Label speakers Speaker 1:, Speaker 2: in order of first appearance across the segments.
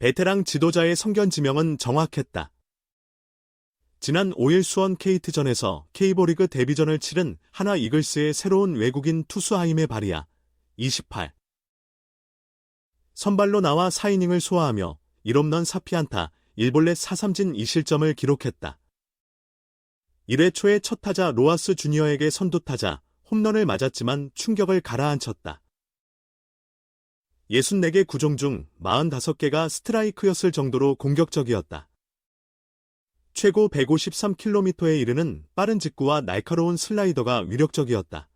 Speaker 1: 베테랑 지도자의 성견 지명은 정확했다. 지난 5일 수원 케이트전에서 K보리그 데뷔전을 치른 하나 이글스의 새로운 외국인 투수 하임의 바리아 28. 선발로 나와 4이닝을 소화하며 1홈런 4피안타 1볼넷 4삼진 2실점을 기록했다. 1회 초에 첫 타자 로아스 주니어에게 선두 타자 홈런을 맞았지만 충격을 가라앉혔다. 64개 구종 중 45개가 스트라이크였을 정도로 공격적이었다. 최고 153km에 이르는 빠른 직구와 날카로운 슬라이더가 위력적이었다.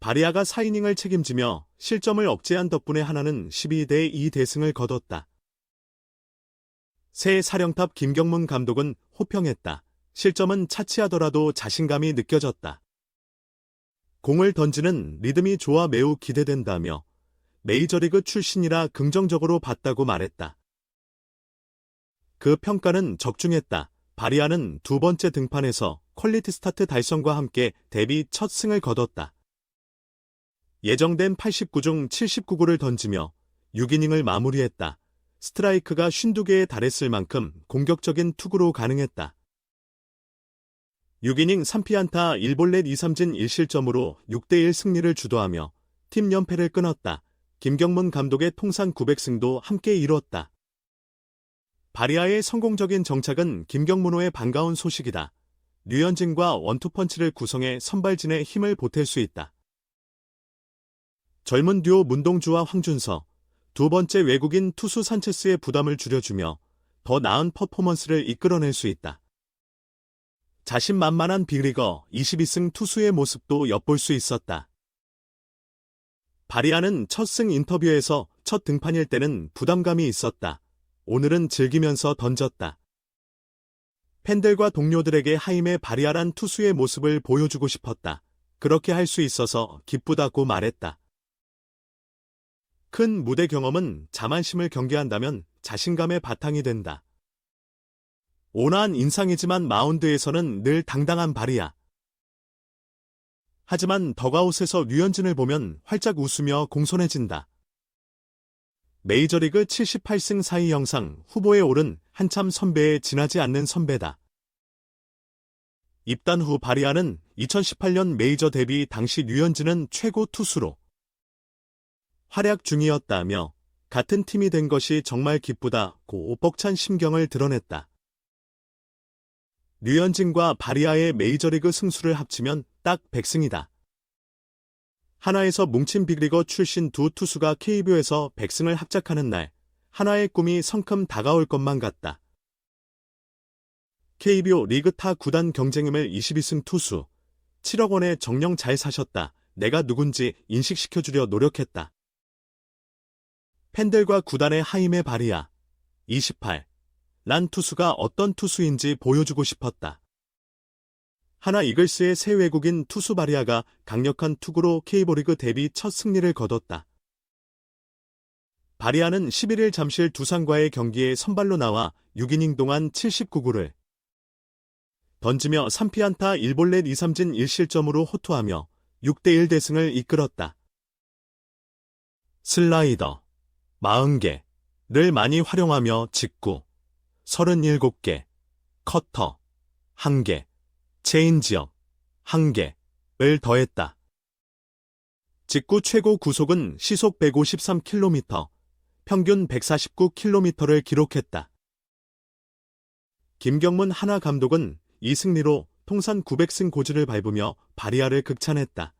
Speaker 1: 바리아가 4이닝을 책임지며 실점을 억제한 덕분에 하나는 12대 2 대승을 거뒀다. 새 사령탑 김경문 감독은 호평했다. 실점은 차치하더라도 자신감이 느껴졌다. 공을 던지는 리듬이 좋아 매우 기대된다며 메이저리그 출신이라 긍정적으로 봤다고 말했다. 그 평가는 적중했다. 바리아는 두 번째 등판에서 퀄리티 스타트 달성과 함께 데뷔 첫 승을 거뒀다. 예정된 89중 79구를 던지며 6이닝을 마무리했다. 스트라이크가 52개에 달했을 만큼 공격적인 투구로 가능했다. 6이닝 3피안타 1볼넷 2삼진 1실점으로 6대1 승리를 주도하며 팀 연패를 끊었다. 김경문 감독의 통산 900승도 함께 이루었다. 바리아의 성공적인 정착은 김경문호의 반가운 소식이다. 류현진과 원투펀치를 구성해 선발진에 힘을 보탤 수 있다. 젊은 듀오 문동주와 황준서, 두 번째 외국인 투수 산체스의 부담을 줄여주며 더 나은 퍼포먼스를 이끌어낼 수 있다. 자신만만한 빅리거 22승 투수의 모습도 엿볼 수 있었다. 바리아는 첫 승 인터뷰에서 첫 등판일 때는 부담감이 있었다. 오늘은 즐기면서 던졌다. 팬들과 동료들에게 하임의 바리아란 투수의 모습을 보여주고 싶었다. 그렇게 할 수 있어서 기쁘다고 말했다. 큰 무대 경험은 자만심을 경계한다면 자신감의 바탕이 된다. 온화한 인상이지만 마운드에서는 늘 당당한 바리아. 하지만 더가웃에서 류현진을 보면 활짝 웃으며 공손해진다. 메이저리그 78승 사이 영상 후보에 오른 한참 선배에 지나지 않는 선배다. 입단 후 바리아는 2018년 메이저 데뷔 당시 류현진은 최고 투수로 활약 중이었다며 같은 팀이 된 것이 정말 기쁘다고 벅찬 심경을 드러냈다. 류현진과 바리아의 메이저리그 승수를 합치면 딱 100승이다. 하나에서 뭉친 빅리거 출신 두 투수가 KBO에서 100승을 합작하는 날, 하나의 꿈이 성큼 다가올 것만 같다. KBO 리그 타 구단 경쟁임을 22승 투수, 7억 원의 정령 잘 사셨다. 내가 누군지 인식시켜주려 노력했다. 팬들과 구단의 하임의 발이야. 28. 란 투수가 어떤 투수인지 보여주고 싶었다. 하나 이글스의 새 외국인 투수 바리아가 강력한 투구로 K보리그 데뷔 첫 승리를 거뒀다. 바리아는 11일 잠실 두산과의 경기에 선발로 나와 6이닝 동안 79구를 던지며 3피안타 1볼넷 2삼진 1실점으로 호투하며 6대1 대승을 이끌었다. 슬라이더 40개를 많이 활용하며 직구 37개, 커터 1개, 체인지업 1개를 더했다. 직구 최고 구속은 시속 153km, 평균 149km를 기록했다. 김경문 하나 감독은 이 승리로 통산 900승 고지를 밟으며 바리아를 극찬했다.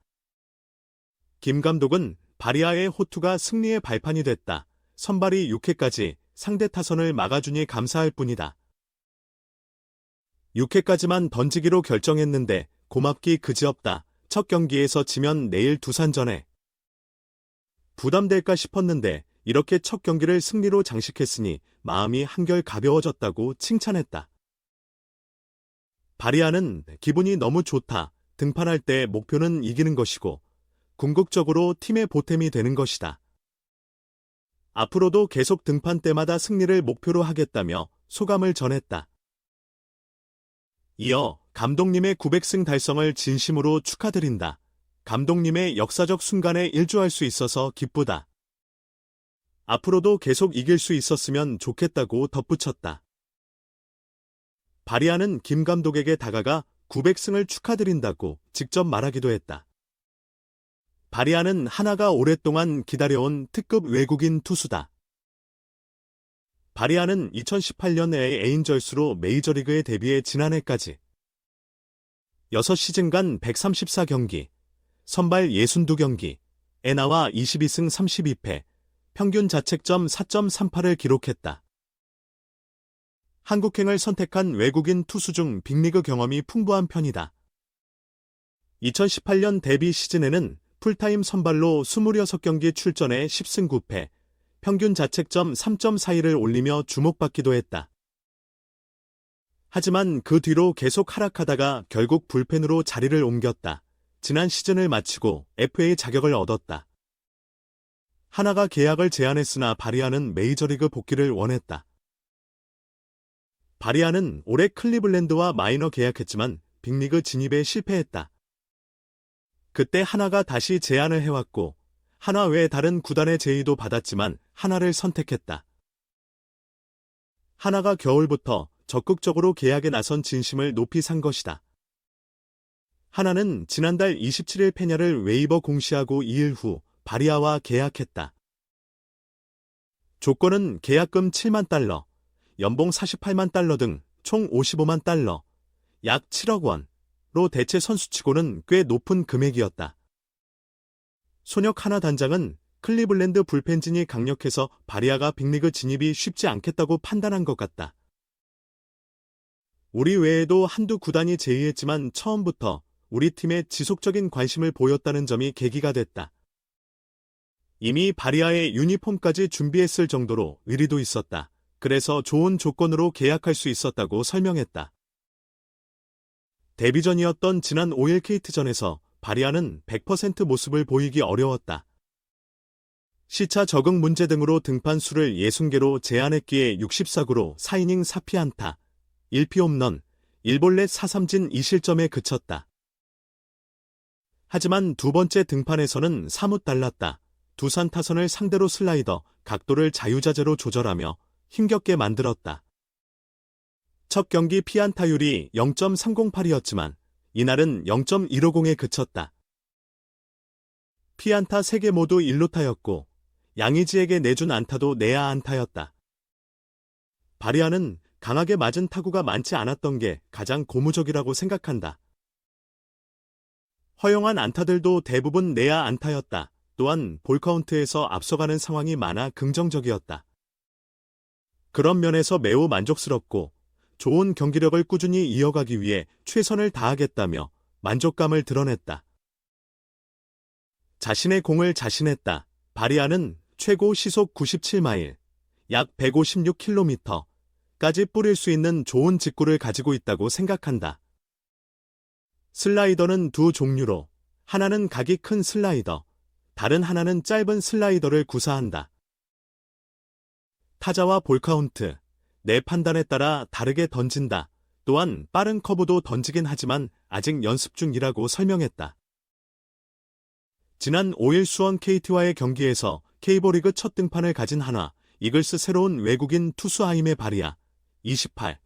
Speaker 1: 김 감독은 바리아의 호투가 승리의 발판이 됐다. 선발이 6회까지 상대 타선을 막아주니 감사할 뿐이다. 6회까지만 던지기로 결정했는데 고맙기 그지없다. 첫 경기에서 지면 내일 두산전에 부담될까 싶었는데 이렇게 첫 경기를 승리로 장식했으니 마음이 한결 가벼워졌다고 칭찬했다. 바리아는 기분이 너무 좋다. 등판할 때 목표는 이기는 것이고 궁극적으로 팀의 보탬이 되는 것이다. 앞으로도 계속 등판 때마다 승리를 목표로 하겠다며 소감을 전했다. 이어 감독님의 900승 달성을 진심으로 축하드린다. 감독님의 역사적 순간에 일조할 수 있어서 기쁘다. 앞으로도 계속 이길 수 있었으면 좋겠다고 덧붙였다. 바리아는 김 감독에게 다가가 900승을 축하드린다고 직접 말하기도 했다. 바리아는 하나가 오랫동안 기다려온 특급 외국인 투수다. 바리아는 2018년에 에인절스로 메이저리그에 데뷔해 지난해까지 6시즌간 134경기, 선발 62경기, 에나와 22승 32패, 평균 자책점 4.38을 기록했다. 한국행을 선택한 외국인 투수 중 빅리그 경험이 풍부한 편이다. 2018년 데뷔 시즌에는 풀타임 선발로 26경기 출전해 10승 9패, 평균 자책점 3.41을 올리며 주목받기도 했다. 하지만 그 뒤로 계속 하락하다가 결국 불펜으로 자리를 옮겼다. 지난 시즌을 마치고 FA 자격을 얻었다. 하나가 계약을 제안했으나 바리아는 메이저리그 복귀를 원했다. 바리아는 올해 클리블랜드와 마이너 계약했지만 빅리그 진입에 실패했다. 그때 하나가 다시 제안을 해왔고 하나 외 다른 구단의 제의도 받았지만 하나를 선택했다. 하나가 겨울부터 적극적으로 계약에 나선 진심을 높이 산 것이다. 하나는 지난달 27일 페냐를 웨이버 공시하고 2일 후 바리아와 계약했다. 조건은 계약금 7만 달러, 연봉 48만 달러 등 총 55만 달러, 약 7억 원로 대체 선수치고는 꽤 높은 금액이었다. 소녀 하나 단장은 클리블랜드 불펜진이 강력해서 바리아가 빅리그 진입이 쉽지 않겠다고 판단한 것 같다. 우리 외에도 한두 구단이 제의했지만 처음부터 우리 팀에 지속적인 관심을 보였다는 점이 계기가 됐다. 이미 바리아의 유니폼까지 준비했을 정도로 의리도 있었다. 그래서 좋은 조건으로 계약할 수 있었다고 설명했다. 데뷔전이었던 지난 5일 케이트전에서 바리아는 100% 모습을 보이기 어려웠다. 시차 적응 문제 등으로 등판 수를 60개로 제한했기에 64구로 4이닝 4피안타, 1피 홈런, 1볼넷 4삼진 2실점에 그쳤다. 하지만 두 번째 등판에서는 사뭇 달랐다. 두산 타선을 상대로 슬라이더, 각도를 자유자재로 조절하며 힘겹게 만들었다. 첫 경기 피안타율이 0.308이었지만 이날은 0.150에 그쳤다. 피안타 3개 모두 1루타였고 양의지에게 내준 안타도 내야 안타였다. 바리아는 강하게 맞은 타구가 많지 않았던 게 가장 고무적이라고 생각한다. 허용한 안타들도 대부분 내야 안타였다. 또한 볼카운트에서 앞서가는 상황이 많아 긍정적이었다. 그런 면에서 매우 만족스럽고 좋은 경기력을 꾸준히 이어가기 위해 최선을 다하겠다며 만족감을 드러냈다. 자신의 공을 자신했다. 바리아는 최고 시속 97마일, 약 156km까지 뿌릴 수 있는 좋은 직구를 가지고 있다고 생각한다. 슬라이더는 두 종류로, 하나는 각이 큰 슬라이더, 다른 하나는 짧은 슬라이더를 구사한다. 타자와 볼카운트, 내 판단에 따라 다르게 던진다. 또한 빠른 커브도 던지긴 하지만 아직 연습 중이라고 설명했다. 지난 5일 수원 KT와의 경기에서 K보리그 첫 등판을 가진 하나, 이글스 새로운 외국인 투수 하임의 바리아, 28,